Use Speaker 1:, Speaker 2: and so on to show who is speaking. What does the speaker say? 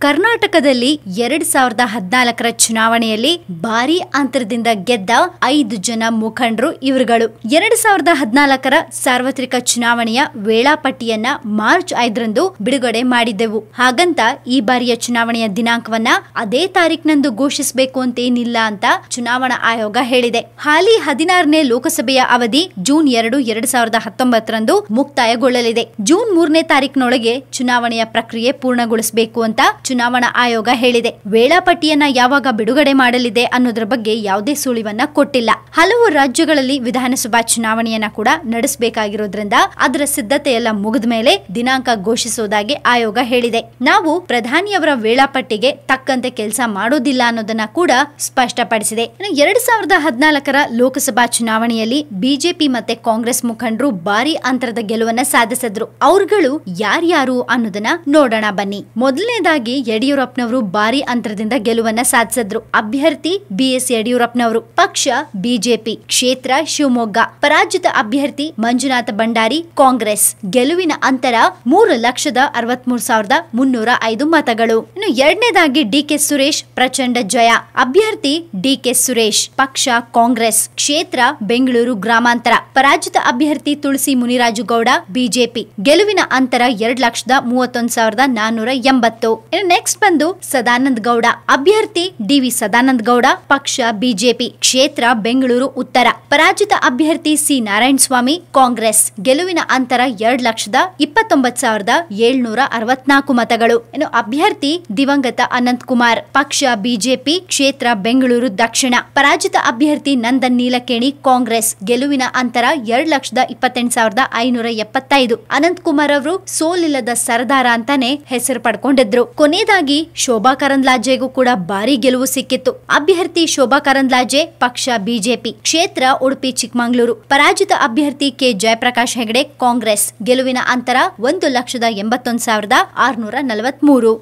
Speaker 1: ಕರ್ನಾಟಕದಲ್ಲಿ ಎರಡ್ ಸಾವಿರದ ಹದಿನಾಲ್ಕರ ಚುನಾವಣೆಯಲ್ಲಿ ಭಾರಿ ಅಂತರದಿಂದ ಗೆದ್ದ ಐದು ಜನ ಮುಖಂಡರು ಇವರುಗಳು. ಎರಡ್ ಸಾವಿರದ ಹದಿನಾಲ್ಕರ ಸಾರ್ವತ್ರಿಕ ಚುನಾವಣೆಯ ವೇಳಾಪಟ್ಟಿಯನ್ನ ಮಾರ್ಚ್ ಐದರಂದು ಬಿಡುಗಡೆ ಮಾಡಿದ್ದೆವು. ಹಾಗಂತ ಈ ಬಾರಿಯ ಚುನಾವಣೆಯ ದಿನಾಂಕವನ್ನ ಅದೇ ತಾರೀಕಿನಂದು ಘೋಷಿಸಬೇಕು ಅಂತೇನಿಲ್ಲ ಅಂತ ಚುನಾವಣಾ ಆಯೋಗ ಹೇಳಿದೆ. ಹಾಲಿ ಹದಿನಾರನೇ ಲೋಕಸಭೆಯ ಅವಧಿ ಜೂನ್ ಎರಡು, ಎರಡ್ ಸಾವಿರದ ಹತ್ತೊಂಬತ್ತರಂದು ಮುಕ್ತಾಯಗೊಳ್ಳಲಿದೆ. ಜೂನ್ ಮೂರನೇ ತಾರೀಕಿನೊಳಗೆ ಚುನಾವಣೆಯ ಪ್ರಕ್ರಿಯೆ ಪೂರ್ಣಗೊಳಿಸಬೇಕು ಅಂತ ಚುನಾವಣಾ ಆಯೋಗ ಹೇಳಿದೆ. ವೇಳಾಪಟ್ಟಿಯನ್ನ ಯಾವಾಗ ಬಿಡುಗಡೆ ಮಾಡಲಿದೆ ಅನ್ನೋದ್ರ ಬಗ್ಗೆ ಯಾವುದೇ ಸುಳಿವನ್ನ ಕೊಟ್ಟಿಲ್ಲ. ಹಲವು ರಾಜ್ಯಗಳಲ್ಲಿ ವಿಧಾನಸಭಾ ಚುನಾವಣೆಯನ್ನ ಕೂಡ ನಡೆಸಬೇಕಾಗಿರೋದ್ರಿಂದ ಅದರ ಸಿದ್ಧತೆ ಎಲ್ಲ ಮುಗಿದ ಮೇಲೆ ದಿನಾಂಕ ಘೋಷಿಸುವುದಾಗಿ ಆಯೋಗ ಹೇಳಿದೆ. ನಾವು ಪ್ರಧಾನಿಯವರ ವೇಳಾಪಟ್ಟಿಗೆ ತಕ್ಕಂತೆ ಕೆಲಸ ಮಾಡೋದಿಲ್ಲ ಅನ್ನೋದನ್ನ ಕೂಡ ಸ್ಪಷ್ಟಪಡಿಸಿದೆ. ಎರಡ್ ಸಾವಿರದ ಹದಿನಾಲ್ಕರ ಲೋಕಸಭಾ ಚುನಾವಣೆಯಲ್ಲಿ ಬಿಜೆಪಿ ಮತ್ತೆ ಕಾಂಗ್ರೆಸ್ ಮುಖಂಡರು ಭಾರಿ ಅಂತರದ ಗೆಲುವನ್ನ ಸಾಧಿಸಿದ್ರು. ಅವ್ರುಗಳು ಯಾರ್ಯಾರು ಅನ್ನೋದನ್ನ ನೋಡೋಣ ಬನ್ನಿ. ಮೊದಲನೇದಾಗಿ ಯಡಿಯೂರಪ್ಪನವರು ಭಾರಿ ಅಂತರದಿಂದ ಗೆಲುವನ್ನ ಸಾಧಿಸಿದ್ರು. ಅಭ್ಯರ್ಥಿ ಬಿಎಸ್ ಯಡಿಯೂರಪ್ಪನವರು. ಪಕ್ಷ ಬಿಜೆಪಿ, ಕ್ಷೇತ್ರ ಶಿವಮೊಗ್ಗ. ಪರಾಜಿತ ಅಭ್ಯರ್ಥಿ ಮಂಜುನಾಥ ಭಂಡಾರಿ, ಕಾಂಗ್ರೆಸ್. ಗೆಲುವಿನ ಅಂತರ ಮೂರು ಲಕ್ಷದ ಅರವತ್ಮೂರು ಸಾವಿರದ ಮುನ್ನೂರ ಐದು ಮತಗಳು. ಇನ್ನು ಎರಡನೇದಾಗಿ ಡಿಕೆ ಸುರೇಶ್, ಪ್ರಚಂಡ ಜಯ. ಅಭ್ಯರ್ಥಿ ಡಿಕೆ ಸುರೇಶ್, ಪಕ್ಷ ಕಾಂಗ್ರೆಸ್, ಕ್ಷೇತ್ರ ಬೆಂಗಳೂರು ಗ್ರಾಮಾಂತರ. ಪರಾಜಿತ ಅಭ್ಯರ್ಥಿ ತುಳಸಿ ಮುನಿರಾಜುಗೌಡ, ಬಿಜೆಪಿ. ಗೆಲುವಿನ ಅಂತರ ಎರಡ್ ಲಕ್ಷದ ಮೂವತ್ತೊಂದು ಸಾವಿರದ ನಾನ್ನೂರ ಎಂಬತ್ತು. ನೆಕ್ಸ್ಟ್ ಬಂದು ಸದಾನಂದ ಗೌಡ. ಅಭ್ಯರ್ಥಿ ಡಿವಿ ಸದಾನಂದ ಗೌಡ, ಪಕ್ಷ ಬಿಜೆಪಿ, ಕ್ಷೇತ್ರ ಬೆಂಗಳೂರು ಉತ್ತರ. ಪರಾಜಿತ ಅಭ್ಯರ್ಥಿ ಸಿ ನಾರಾಯಣ ಸ್ವಾಮಿ ಕಾಂಗ್ರೆಸ್ ಗೆಲುವಿನ ಅಂತರ ಎರಡ್ ಲಕ್ಷದ ಇಪ್ಪತ್ತೊಂಬತ್ತು ಸಾವಿರದ ಏಳ್ನೂರ ಅರವತ್ನಾಲ್ಕು ಮತಗಳು. ಇನ್ನು ಅಭ್ಯರ್ಥಿ ದಿವಂಗತ ಅನಂತ್ ಕುಮಾರ್, ಪಕ್ಷ ಬಿಜೆಪಿ, ಕ್ಷೇತ್ರ ಬೆಂಗಳೂರು ದಕ್ಷಿಣ. ಪರಾಜಿತ ಅಭ್ಯರ್ಥಿ ನಂದನ್ ನೀಲಕೇಣಿ, ಕಾಂಗ್ರೆಸ್ ಗೆಲುವಿನ ಅಂತರ ಎರಡ್ ಲಕ್ಷದ ಇಪ್ಪತ್ತೆಂಟು ಸಾವಿರದ ಐನೂರ ಎಪ್ಪತ್ತೈದು. ಅನಂತ್ ಕುಮಾರ್ ಅವರು ಸೋಲಿಲ್ಲದ ಸರದಾರ ಅಂತಾನೆ ಹೆಸರು ಪಡ್ಕೊಂಡಿದ್ರು. ಕೊನೆಯದಾಗಿ ಶೋಭಾ ಕರಂದ್ಲಾಜೆಗೂ ಕೂಡ ಭಾರಿ ಗೆಲುವು ಸಿಕ್ಕಿತ್ತು. ಅಭ್ಯರ್ಥಿ ಶೋಭಾ ಕರಂದ್ಲಾಜೆ, ಪಕ್ಷ ಬಿಜೆಪಿ, ಕ್ಷೇತ್ರ, ಉಡುಪಿ, ಚಿಕ್ಕಮಗಳೂರು. ಪರಾಜಿತ ಅಭ್ಯರ್ಥಿ ಕೆ. ಜಯಪ್ರಕಾಶ್ ಹೆಗಡೆ, ಕಾಂಗ್ರೆಸ್. ಗೆಲುವಿನ ಅಂತರ ಒಂದು ಲಕ್ಷದ ಎಂಬತ್ತೊಂದು ಸಾವಿರದ ಆರುನೂರ ನಲವತ್ಮೂರು.